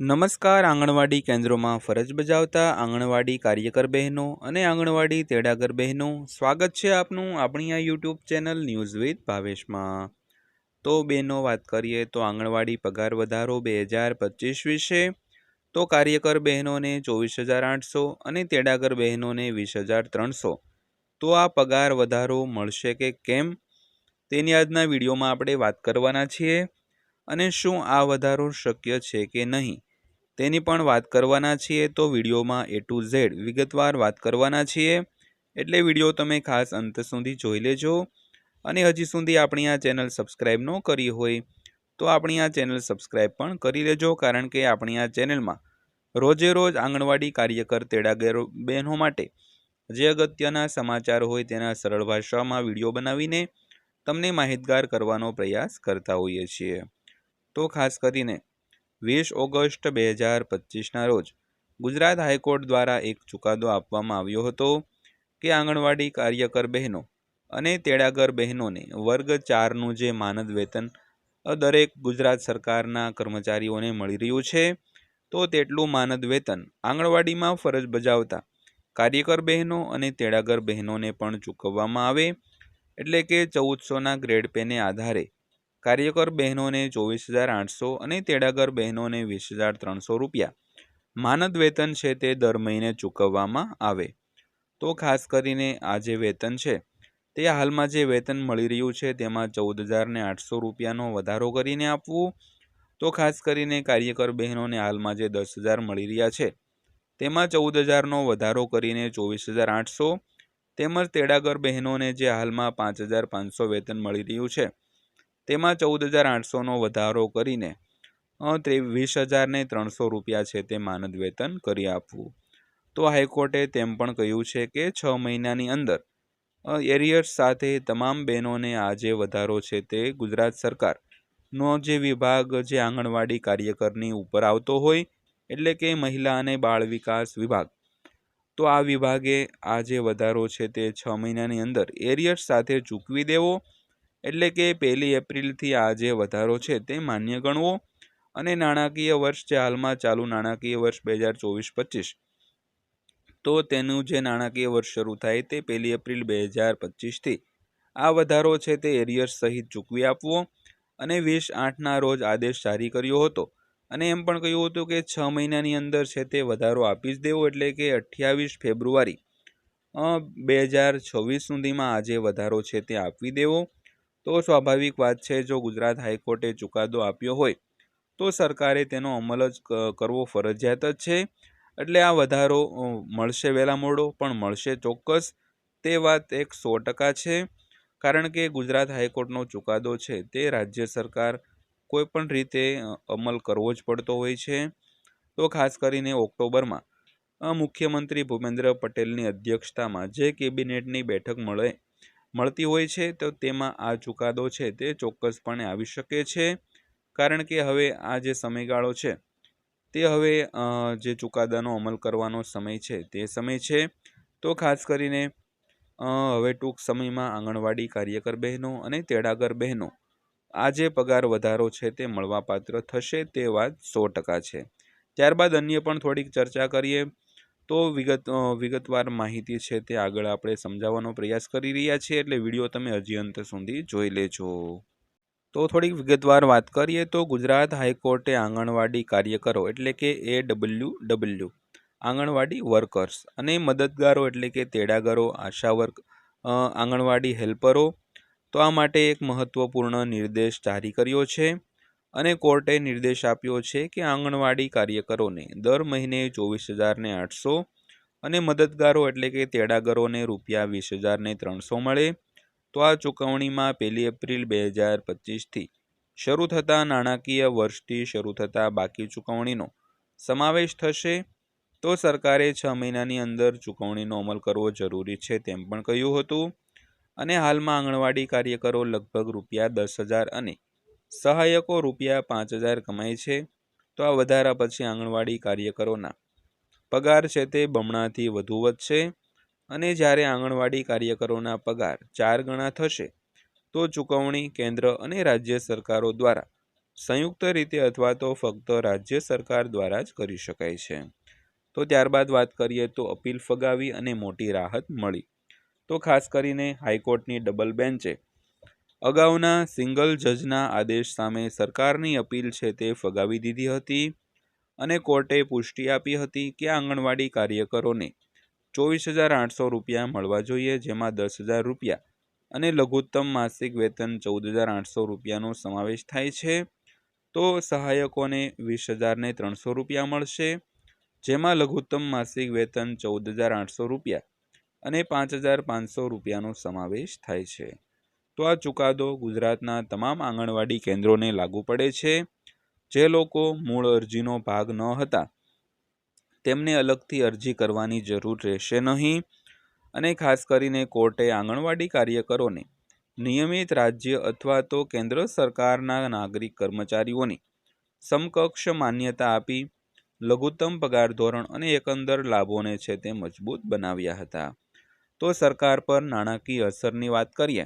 નમસ્કાર, આંગણવાડી કેન્દ્રોમાં ફરજ બજાવતા આંગણવાડી કાર્યકર બહેનો અને આંગણવાડી તેડાગર બહેનો, સ્વાગત છે આપનું આપણી આ યુટ્યુબ ચેનલ ન્યૂઝ વિથ ભાવેશમાં. તો બહેનો, વાત કરીએ તો આંગણવાડી પગાર વધારો બે હજાર પચીસ વિશે. તો કાર્યકર બહેનોને ચોવીસ હજાર આઠસો અને તેડાગર બહેનોને વીસ હજાર ત્રણસો. તો આ પગાર વધારો મળશે કે કેમ? તેની આજના વિડીયોમાં આપણે વાત કરવાના છીએ. અને શું આ વધારો શક્ય છે કે નહીં? તેની પણ વાત કરવાના છીએ તો વિડીયોમાં એ ટુ ઝેડ વિગતવાર વાત કરવાના છીએ. એટલે વીડિયો તમે ખાસ અંત સુધી જોઈ લેજો. અને હજી સુધી આપણી આ ચેનલ સબસ્ક્રાઈબ ન કરી હોય તો આપણી આ ચેનલ સબસ્ક્રાઈબ પણ કરી લેજો, કારણ કે આપણી આ ચેનલમાં રોજે રોજ આંગણવાડી કાર્યકર તેડાગર બહેનો માટે જે અગત્યના સમાચાર હોય તેના સરળ ભાષામાં વીડિયો બનાવીને તમને માહિતગાર કરવાનો પ્રયાસ કરતા હોઈએ છીએ. તો ખાસ કરીને વીસ ઓગસ્ટ બે હજાર પચીસના રોજ ગુજરાત હાઈકોર્ટ દ્વારા એક ચુકાદો આપવામાં આવ્યો હતો કે આંગણવાડી કાર્યકર બહેનો અને તેડાગર બહેનોને વર્ગ ચારનું જે માનદ વેતન દરેક ગુજરાત સરકારના કર્મચારીઓને મળી રહ્યું છે, તો તેટલું માનદ વેતન આંગણવાડીમાં ફરજ બજાવતા કાર્યકર બહેનો અને તેડાગર બહેનોને પણ ચૂકવવામાં આવે, એટલે કે ચૌદસોના ગ્રેડ પેને આધારે કાર્યકર બહેનોને ચોવીસ હજાર આઠસો અને તેડાગર બહેનોને વીસ હજાર ત્રણસો રૂપિયા. માનદ વેતન છે તે દર મહિને ચૂકવવામાં આવે. તો ખાસ કરીને આ જે વેતન છે, તે હાલમાં જે વેતન મળી રહ્યું છે, તેમાં ચૌદ હજારને આઠસો રૂપિયાનો વધારો કરીને આપવું. તો ખાસ કરીને કાર્યકર બહેનોને હાલમાં જે દસ હજાર મળી રહ્યા છે, તેમાં ચૌદ હજારનો વધારો કરીને ચોવીસ હજાર આઠસો. તેમજ તેડાગર બહેનોને જે હાલમાં પાંચ હજાર પાંચસો વેતન મળી રહ્યું છે તેમાં ચૌદ હજાર આઠસોનો વધારો કરીને વીસ હજારને ત્રણસો રૂપિયા છે તે માનદ વેતન કરી આપવું. તો હાઈકોર્ટે તેમ પણ કહ્યું છે કે છ મહિનાની અંદર એરિયર્સ સાથે તમામ બહેનોને આ જે વધારો છે તે ગુજરાત સરકારનો જે વિભાગ, જે આંગણવાડી કાર્યકરની ઉપર આવતો હોય, એટલે કે મહિલા અને બાળ વિકાસ વિભાગ. તો આ વિભાગે આ જે વધારો છે તે છ મહિનાની અંદર એરિયર્સ સાથે ચૂકવી દેવો એટલે કે પહેલી એપ્રિલથી આ જે વધારો છે તે માન્ય ગણવો અને નાણાકીય વર્ષ જે હાલમાં ચાલુ નાણાકીય વર્ષ બે હજાર ચોવીસ પચીસ. તો તેનું જે નાણાકીય વર્ષ શરૂ થાય તે પહેલી એપ્રિલ બે હજાર પચીસથી. આ વધારો છે તે એરિયર્સ સહિત ચૂકવી આપવો અને વીસ આઠના રોજ આદેશ જારી કર્યો હતો. અને એમ પણ કહ્યું હતું કે છ મહિનાની અંદર છે તે વધારો આપી જ દેવો એટલે કે અઠ્યાવીસ ફેબ્રુઆરી બે હજાર છવ્વીસ સુધીમાં આ જે વધારો છે તે આપવી દેવો. તો સ્વાભાવિક વાત છે, જો ગુજરાત હાઈકોર્ટે ચુકાદો આપ્યો હોય, તો સરકારે તેનો અમલ જ કરવો ફરજિયાત જ છે. એટલે આ વધારો મળશે વહેલા મોડો, પણ મળશે ચોક્કસ. તે વાત એક સો ટકા છે. કારણ કે ગુજરાત હાઈકોર્ટનો ચુકાદો છે, તે રાજ્ય સરકાર કોઈપણ રીતે અમલ કરવો જ પડતો હોય છે. તો ખાસ કરીને ઓક્ટોબરમાં મુખ્યમંત્રી ભૂપેન્દ્ર પટેલની અધ્યક્ષતામાં જે કેબિનેટની બેઠક મળે મળતી હોય છે, તો તેમાં આ ચુકાદો છે તે ચોક્કસપણે આવી શકે છે. કારણ કે હવે આ જે સમયગાળો છે, તે હવે જે ચુકાદાનો અમલ કરવાનો સમય છે, તે સમય છે. તો ખાસ કરીને હવે ટૂંક સમયમાં આંગણવાડી કાર્યકર બહેનો અને તેડાગર બહેનો, આ જે પગાર વધારો છે તે મળવાપાત્ર થશે તે વાત સો ટકા છે. ત્યારબાદ અન્ય પણ થોડીક ચર્ચા કરીએ. તો વિગત વિગતવાર માહિતી છે તે આગળ આપણે સમજાવવાનો પ્રયાસ કરી રહ્યા છીએ, એટલે વીડિયો તમે હજી અંત સુધી જોઈ લેજો. તો થોડીક વિગતવાર વાત કરીએ તો ગુજરાત હાઈકોર્ટે આંગણવાડી કાર્યકરો એટલે કે A W W, anganwadi workers અને મદદગારો એટલે કે તેડાગરો આશા વર્ક આંગણવાડી હેલ્પરો, તો આ માટે એક મહત્વપૂર્ણ નિર્દેશ જારી કર્યો છે. અને કોર્ટે નિર્દેશ આપ્યો છે કે આંગણવાડી કાર્યકરોને દર મહિને ચોવીસ હજારને આઠસો અને મદદગારો એટલે કે તેડાગરોને રૂપિયા વીસ હજારને ત્રણસો મળે. તો આ ચૂકવણીમાં પહેલી એપ્રિલ બે હજાર પચીસથી શરૂ થતા નાણાકીય વર્ષથી શરૂ થતા બાકી ચૂકવણીનો સમાવેશ થશે. તો સરકારે છ મહિનાની અંદર ચૂકવણીનો અમલ કરવો જરૂરી છે તેમ પણ કહ્યું હતું. અને હાલમાં આંગણવાડી કાર્યકરો લગભગ રૂપિયા દસ હજાર અને સહાયકો રૂપિયા પાંચ હજાર કમાય છે, તો આ વધારા પછી આંગણવાડી કાર્યકરોના. પગાર છે તે બમણાથી વધુ વધશે અને જ્યારે આંગણવાડી કાર્યકરોના પગાર ચાર ગણા થશે, તો ચૂકવણી કેન્દ્ર અને રાજ્ય સરકારો દ્વારા સંયુક્ત રીતે અથવા તો ફક્ત રાજ્ય સરકાર દ્વારા જ કરી શકાય છે. તો ત્યારબાદ વાત કરીએ તો અપીલ ફગાવી અને મોટી રાહત મળી. તો ખાસ કરીને હાઈકોર્ટની ડબલ બેન્ચે અગાઉના સિંગલ જજના આદેશ સામે સરકારની અપીલ છે તે ફગાવી દીધી હતી અને કોર્ટે પુષ્ટિ આપી હતી કે આંગણવાડી કાર્યકરોને ચોવીસ હજાર આઠસો રૂપિયા મળવા જોઈએ, જેમાં દસ હજાર રૂપિયા અને લઘુત્તમ માસિક વેતન ચૌદ હજાર આઠસો રૂપિયાનો સમાવેશ થાય છે. તો સહાયકોને વીસ હજારને ત્રણસો રૂપિયા મળશે, જેમાં લઘુત્તમ માસિક વેતન ચૌદ હજાર આઠસો રૂપિયા અને પાંચ હજાર પાંચસો રૂપિયાનો સમાવેશ થાય છે. તો આ ચુકાદો ગુજરાતના તમામ આંગણવાડી કેન્દ્રોને લાગુ પડે છે, જે લોકો મૂળ અરજીનો ભાગ ન હતા. તેમને અલગથી અરજી કરવાની જરૂર રહેશે નહીં અને ખાસ કરીને કોર્ટે આંગણવાડી કાર્યકરોને નિયમિત રાજ્ય અથવા તો કેન્દ્ર સરકારના નાગરિક કર્મચારીઓની સમકક્ષ માન્યતા આપી લઘુત્તમ પગાર ધોરણ અને એકંદર લાભોને છે તે મજબૂત બનાવ્યા હતા. તો સરકાર પર નાણાકીય અસરની વાત કરીએ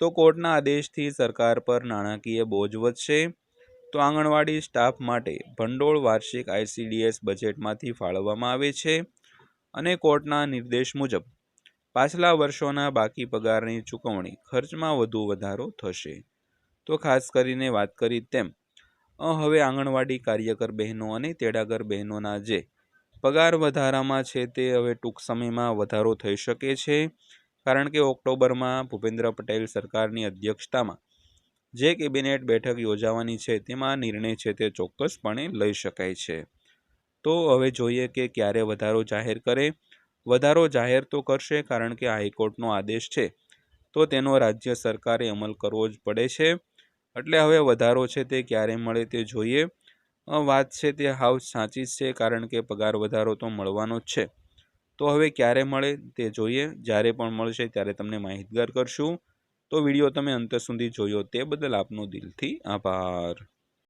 તો કોર્ટના આદેશથી સરકાર પર નાણાકીય બોજ વધશે. તો આંગણવાડી સ્ટાફ માટે ભંડોળ વાર્ષિક આઈસીડીએસ બજેટમાંથી ફાળવવામાં આવે છે અને કોર્ટના નિર્દેશ મુજબ પાછલા વર્ષોના બાકી પગારની ચૂકવણી ખર્ચમાં વધુ વધારો થશે. તો ખાસ કરીને વાત કરી તેમ હવે આંગણવાડી કાર્યકર બહેનો અને તેડાગર બહેનોના જે પગાર વધારામાં છે તે હવે ટૂંક સમયમાં વધારો થઈ શકે છે. કારણ કે ઓક્ટોબરમાં ભૂપેન્દ્ર પટેલ સરકારની અધ્યક્ષતામાં જે કેબિનેટ બેઠક યોજાવાની છે તેમાં નિર્ણય છે તે ચોક્કસપણે લઈ શકાય છે. તો હવે જોઈએ કે ક્યારે વધારો જાહેર કરે. વધારો જાહેર તો કરશે કારણ કે હાઈકોર્ટનો આદેશ છે. તો તેનો રાજ્ય સરકારે અમલ કરવો જ પડે છે. એટલે હવે વધારો છે તે ક્યારે મળે તે જોઈએ. વાત છે તે હાવ સાચી જ છે કારણ કે પગાર વધારો તો મળવાનો જ છે. તો હવે ક્યારે મળે તે જોઈએ. જ્યારે પણ મળશે ત્યારે તમને માહિતગાર કરશું. તો વીડિયો તમે અંત સુધી જોયો તે બદલ આપનો દિલથી આભાર.